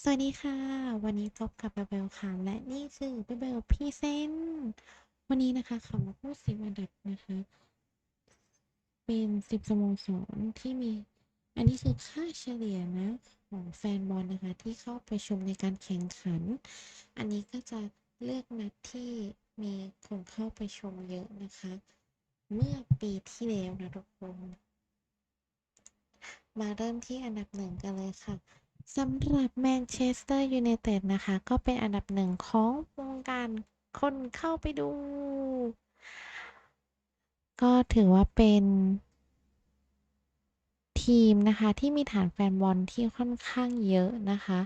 สวัสดีค่ะ วันนี้พบกับเบลเบลค่ะ และนี่คือเบลเบลพีเซนวันนี้นะคะเขามาพูดสิบอันดับนะคะ เป็นสิบสโมสรที่มี อันนี้คือค่าเฉลี่ยนะของแฟนบอลนะคะ ที่เข้าไปชมในการแข่งขัน อันนี้ก็จะเลือกนัดที่มีคนเข้าไปชมเยอะนะคะ เมื่อปีที่แล้วนะทุกคนมาเริ่มที่อันดับหนึ่งกันเลยค่ะ สำหรับแมนเชสเตอร์ยูไนเต็ดนะคะ ก็เป็นอันดับหนึ่งของวงการคนเข้าไปดู ก็ถือว่าเป็นทีมนะคะ ที่มีฐานแฟนบอลที่ค่อนข้างเยอะนะคะ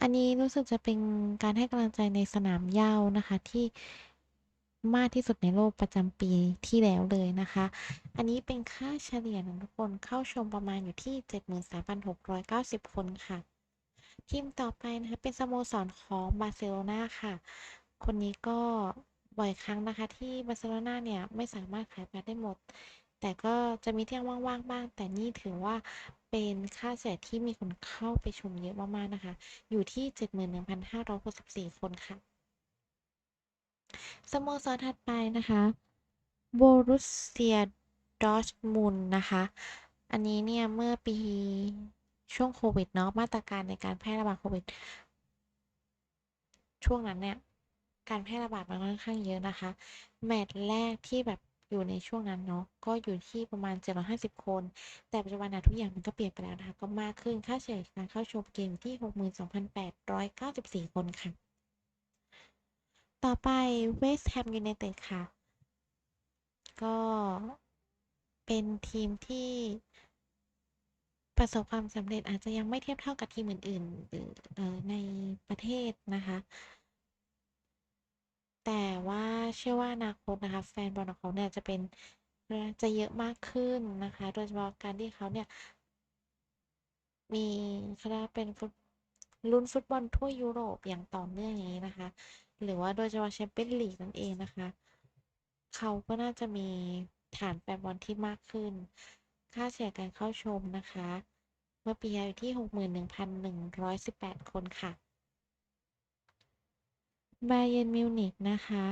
อันนี้รู้สึกจะเป็นการให้กำลังใจในสนามหญ้านะคะที่ มากที่สุดในโลกประจำปีที่แล้วเลยนะคะ อันนี้เป็นค่าเฉลี่ยของทุกคนเข้าชมประมาณอยู่ที่ 73,690 คนค่ะ ทีมต่อไปนะคะเป็นสโมสรของบาร์เซโลนาค่ะ คนนี้ก็บ่อยครั้งนะคะที่บาร์เซโลนาเนี่ยไม่สามารถขายบัตรได้หมด แต่ก็จะมีที่ว่างๆบ้าง แต่นี่ถือว่าเป็นค่าเฉลี่ยที่มีคนเข้าไปชมเยอะมากๆนะคะ อยู่ที่ 71,564 คนค่ะ สโมสรถัดไปนะคะโบรุสเซียดอร์ทมุนนะคะ อันนี้เนี่ย เมื่อปีช่วงโควิดเนาะมาตรการในการแพร่ระบาดโควิด ช่วงนั้นเนี่ย การแพร่ระบาดมันค่อนข้างเยอะนะคะ แมตช์แรกที่แบบอยู่ในช่วงนั้นเนาะก็อยู่ที่ประมาณ 750 คน แต่ปัจจุบันนะทุกอย่างมันก็เปลี่ยนไปแล้วนะคะ ก็มากขึ้นค่าเฉลี่ยการเข้าชมเกมอยู่ที่ 62,894 คนค่ะ ต่อไปเวสต์แฮมยูไนเต็ดค่ะ ก็เป็นทีมที่ประสบความสำเร็จอาจจะยังไม่เทียบเท่ากับทีมอื่นๆหรือในประเทศนะคะ แต่ว่าเชื่อว่าอนาคตนะคะ แฟนบอลของเขาเนี่ยจะเป็นจะเยอะมากขึ้นนะคะ โดยเฉพาะการที่เขาเนี่ย มีเขาเรียกว่าเป็นฟุตลุ้นฟุตบอลทั่วยุโรปอย่างต่อเนื่องอย่างนี้นะคะ หรือว่าโดยเฉพาะแชมเปี้ยนลีกนั่นเองนะคะ เขาก็น่าจะมีฐานแฟนบอลที่มากขึ้น ค่าเฉลี่ยการเข้าชมนะคะ เมื่อปีอยู่ที่ 61,118 คนค่ะบาเยิร์นมิวนิกนะคะ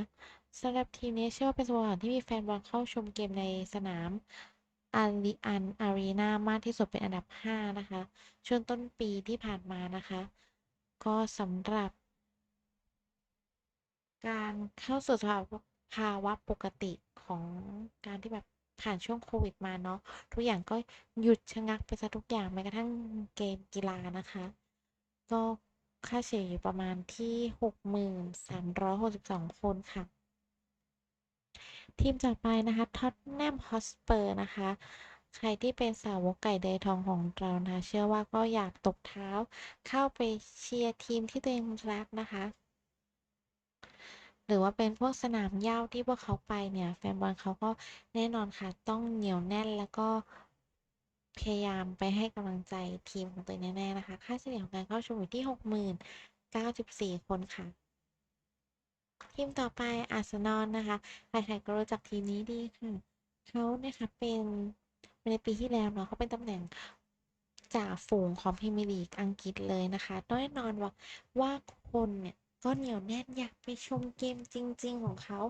สำหรับทีมนี้เชื่อว่าเป็นสโมสรที่มีแฟนบอลเข้าชมเกมในสนามอาริอันอารีนามากที่สุดเป็นอันดับ 5 นะคะ ช่วงต้นปีที่ผ่านมานะคะ ก็สำหรับ การเข้าสู่สภาวะภาวะปกติของการที่แบบผ่านช่วงโควิดมาเนาะทุกอย่างก็หยุดชะงักไปซะทุกอย่างแม้กระทั่งเกมกีฬานะคะ ก็ค่าเฉลี่ยอยู่ประมาณที่ 63,62 คนค่ะ ทีมต่อไปนะคะท็อตแนมฮอสเปอร์นะคะ ใครที่เป็นสาวกไก่เดยทองของเรานะคะเชื่อว่าก็อยากตบเท้าเข้าไปเชียร์ทีมที่ตัวเองรักนะคะ หรือว่าเป็นพวกสนามหญ้าที่พวกเขาไปเนี่ย แฟนบอลเขาก็แน่นอนค่ะ ต้องเหนียวแน่นแล้วก็พยายามไปให้กำลังใจทีมของตัวแน่ๆนะคะ ค่าเฉลี่ยของการเข้าชมอยู่ที่ 60,094 คนค่ะ ทีมต่อไปอาร์เซนอลนะคะ ใครๆก็รู้จักทีมนี้ดีค่ะ เขาเนี่ยค่ะเป็นในปีที่แล้วเนาะเขาเป็นตำแหน่งจ่าฝูงของพรีเมียร์ลีกอังกฤษเลยนะคะแน่นอนว่าว่าคนเนี่ย ก็เหนียวแน่นอยากไปชมเกมจริง ๆ ของเขา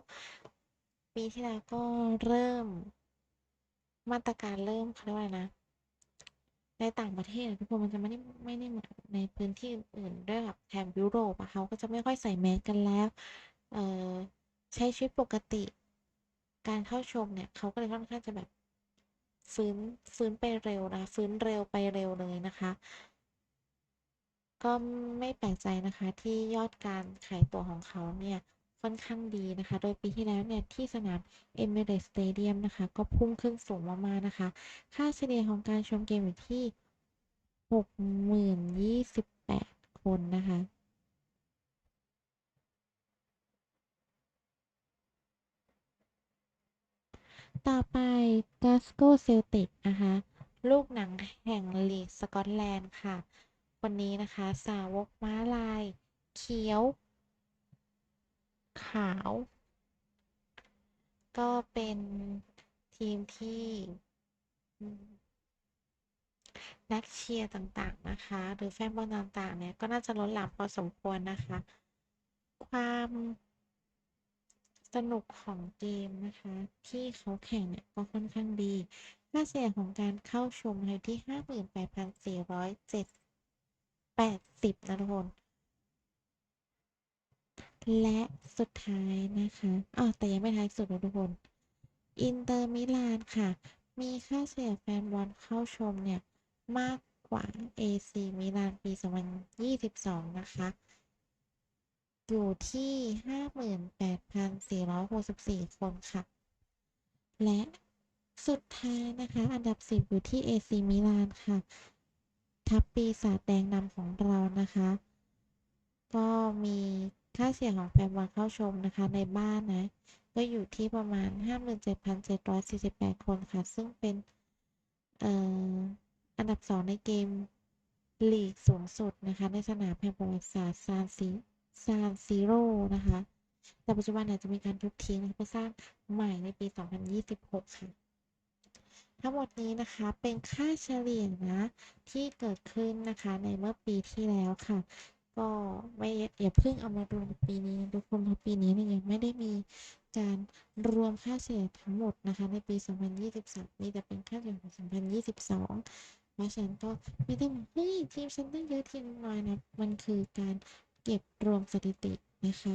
ปีที่แล้วก็เริ่ม มาตรการเริ่มเขาเรียกว่าไรนะ ในต่างประเทศทุกคนมันจะไม่ได้ไม่ได้เหมือนในพื้นที่อื่นๆด้วยแบบแถบยุโรปอะเขาก็จะไม่ค่อยใส่แมสกันแล้วเออใช้ชีวิตปกติ การเข้าชมเนี่ยเขาก็เลยค่อนข้างจะแบบฟื้นฟื้นไปเร็วนะฟื้นเร็วไปเร็วเลยนะคะ ก็ไม่แปลกใจนะคะที่ยอดการขายตั๋วของเขาเนี่ยค่อนข้างดีนะคะ โดยปีที่แล้วเนี่ยที่สนาม Emirates Stadium นะคะ ก็พุ่งขึ้นสูงมากๆนะคะ ค่าเฉลี่ยของการชมเกมอยู่ที่ 60,028 คนนะคะต่อไป Glasgow Celtic นะคะ ลูกหนังแห่งลีกสกอตแลนด์ค่ะ วันนี้นะคะ สาวกม้าลาย เขียว ขาว ก็เป็นทีมที่นักเชียร์ต่างๆนะคะ หรือแฟนบอลต่างๆ เนี่ย ก็น่าจะล้นหลามพอสมควรนะคะ ความสนุกของเกมนะคะ ที่เขาแข่งเนี่ยก็ค่อนข้างดี ค่าเฉลี่ยของการเข้าชมอยู่ที่ 58,480 นะทุกคน และสุดท้ายนะคะอ๋อแต่ยังไม่ท้ายสุดนะทุกคน อินเตอร์มิลานค่ะ มีค่าเฉลี่ยแฟนบอลเข้าชมเนี่ย มากกว่า AC มิลานปี 2022 นะคะ อยู่ที่ 58,464 คนค่ะ และสุดท้ายนะคะ อันดับ 10 อยู่ที่ AC มิลานค่ะ ทัพปีศาจแดงนำของเรานะคะ ก็มีค่าเฉลี่ยของแฟนบอลเข้าชมนะคะในบ้านนะ ก็อยู่ที่ประมาณ 57,748 คนค่ะ ซึ่งเป็นเอ่ออันดับ 2 ในเกมลีกสูงสุดนะคะ ในสนามแห่งประวัติศาสตร์ซานซีซานซีโร่นะคะ แต่ปัจจุบันอาจจะมีการทุบทิ้งเพื่อสร้างใหม่ในปี 2026 ค่ะ ทั้งหมดนี้นะคะเป็นค่าเฉลี่ยนะที่เกิดขึ้นนะคะในเมื่อปีที่แล้วค่ะ ก็ไม่อย่าเพิ่งเอามารวมปีนี้ทุกคนเพราะปีนี้เนี่ยยังไม่ได้มีการรวมค่าเฉลี่ยทั้งหมดนะคะ ในปี 2023 มีแต่เป็นค่าเฉลี่ยของ 2022 เพราะฉะนั้นก็ไม่ได้บอกเฮ้ยทีมฉันตั้งเยอะทีมน้อยนะ มันคือการเก็บรวมสถิตินะคะ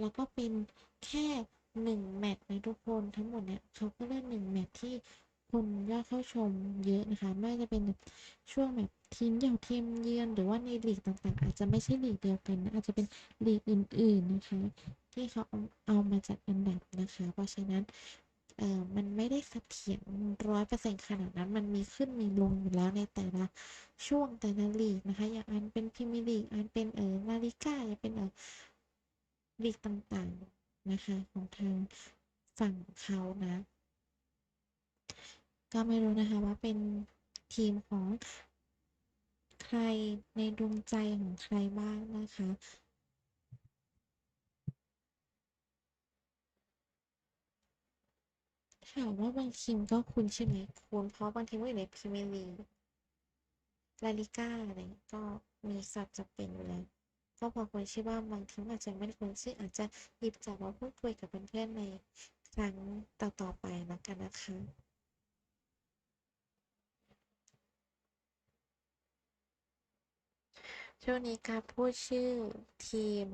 แล้วก็เป็นแค่หนึ่งแมตช์นะทุกคนทั้งหมดเนี่ยเขาก็เลือกหนึ่งแมตช์ที่ คนยอดเข้าชมเยอะนะคะ ไม่ว่าจะเป็นช่วงแบบทีมเยือนทีมเยือนหรือว่าในลีกต่างๆ อาจจะไม่ใช่ลีกเดียวกัน อาจจะเป็นลีกอื่น ๆนะคะ ที่เขาเอามาจัดอันดับนะคะ เพราะฉะนั้นเอ่อมันไม่ได้เสถียรร้อยเปอร์เซ็นต์ขนาดนั้น มันมีขึ้นมีลงอยู่แล้วในแต่ละช่วงแต่ละลีกนะคะ อย่างอันเป็นพรีเมียร์ลีกอันเป็นเออลาลิก้าอย่างเป็นเออลีกต่างๆนะคะของทางฝั่งเขานะ ก็ไม่รู้นะคะว่าเป็นทีมของใครในดวงใจของใครบ้างนะคะถามว่าบางทีมก็คุ้นใช่ไหมคุ้นเพราะบางทีมก็อยู่ในพรีเมียร์ลีกลาลิก้าอะไรก็มีสัตว์จะเป็นอยู่แล้วก็พอคนชื่อว่าบางทีมอาจจะไม่คุ้นชื่ออาจจะหยิบจับมาพูดคุยกับเพื่อนๆในครั้งต่อๆไปแล้วกันนะคะ ช่วงนี้การพูดชื่อทีม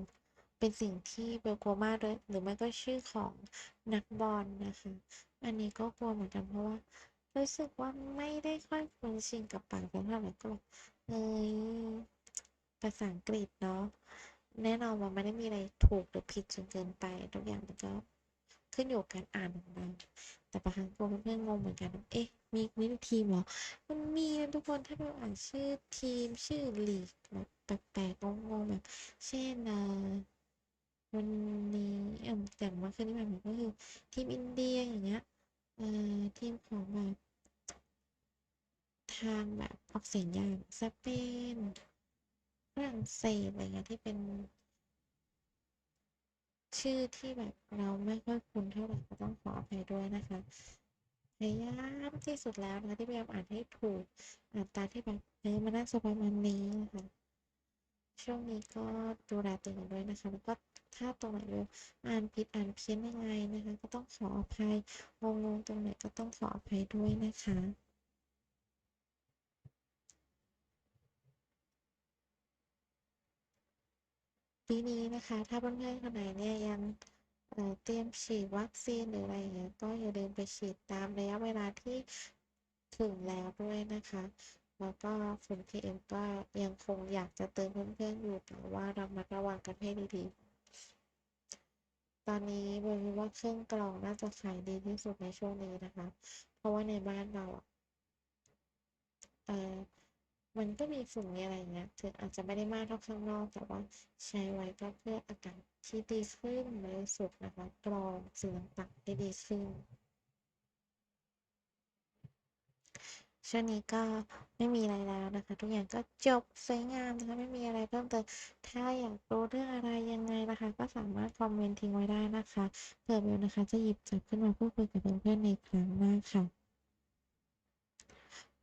เป็นสิ่งที่เบลกลัวมากเลยหรือไม่ก็ชื่อของนักบอลนะคะ อันนี้ก็กลัวเหมือนกันเพราะว่า รู้สึกว่าไม่ได้ค่อยคุ้นชินกับปากกันเท่าไหร่ก็แบบเอ้ยภาษาอังกฤษเนาะแน่นอนว่าไม่ได้มีอะไรถูกหรือผิดจนเกินไปทุกอย่างมันก็ขึ้นอยู่กับการอ่านของเราแต่บางครั้งตัวเพื่อนๆงงเหมือนกัน เอ๊ะ มีมีทีมเหรอ มันมีนะทุกคนถ้าเราอ่านชื่อทีมชื่อลีกแบบ ปลกๆงงๆแบบเช่นอ่อวันนี้เออแต่เมื่อคืนที่ผ่านมาก็คือทีมอินเดียอย่างเงี้ยเอ่อทีมของแบบทางแบบออกเสียงยากสเปนฝรั่งเศสอะไรเงี้ยที่เป็น ชื่อที่แบบเราไม่ค่อยคุ้นเท่าไหร่ก็ต้องขออภัยด้วยนะคะพยายามที่สุดแล้วนะคะที่พยายามอ่านให้ถูกอ่านตามที่แบบเออมันน่าจะประมาณนี้นะคะ ช่วงนี้ก็ดูแลตัวเองด้วยนะคะ แล้วก็ถ้าตรงไหนเรอ่านผิดอ่านเพี้ยนยังไงนะคะ ก็ต้องขออภัยงงๆตรงไหนก็ต้องขออภัยด้วยนะคะปีนี้นะคะ ถ้าเพื่อนๆคนไหนเนี่ยยังเเตรียมฉีดวัคซีนหรืออะไรอย่างเงี้ยก็อย่าลืมไปฉีดตามระยะเวลาที่ถึงแล้วด้วยนะคะ แล้วก็ฝุ่น PM ก็ยังคงอยากจะเตือนเพื่อนๆอยู่แต่ว่าเระมัดระวังกันให้ดีๆ ตอนนี้บลคิว่าเครื่องกรองน่าจะขายดีที่สุดในช่วงนี้นะคะ เพราะว่าในบ้านเราเอ่อมันก็มีฝุ่นมีอะไรเงี้ยถึงอาจจะไม่ได้มากเท่าข้างนอก แต่ว่าใช้ไว้ก็เพื่ออากาศที่ดีขึ้นบริสุทธิ์นะคะกรองสิ่งต่างๆได้ดีขึ้น ช่วงนี้ก็ไม่มีอะไรแล้วนะคะ ทุกอย่างก็จบสวยงามนะคะไม่มีอะไรเพิ่มเติมถ้าอยากรู้เรื่องอะไรยังไงนะคะ ก็สามารถคอมเมนต์ทิ้งไว้ได้นะคะเผื่อเบลนะคะ จะหยิบจับขึ้นมาพูดคุยกับเพื่อนๆในครั้งหน้าค่ะ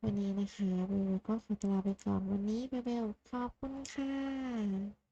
วันนี้นะคะเบลก็ขอตัวลาไปก่อนวันนี้เบลขอบคุณค่ะ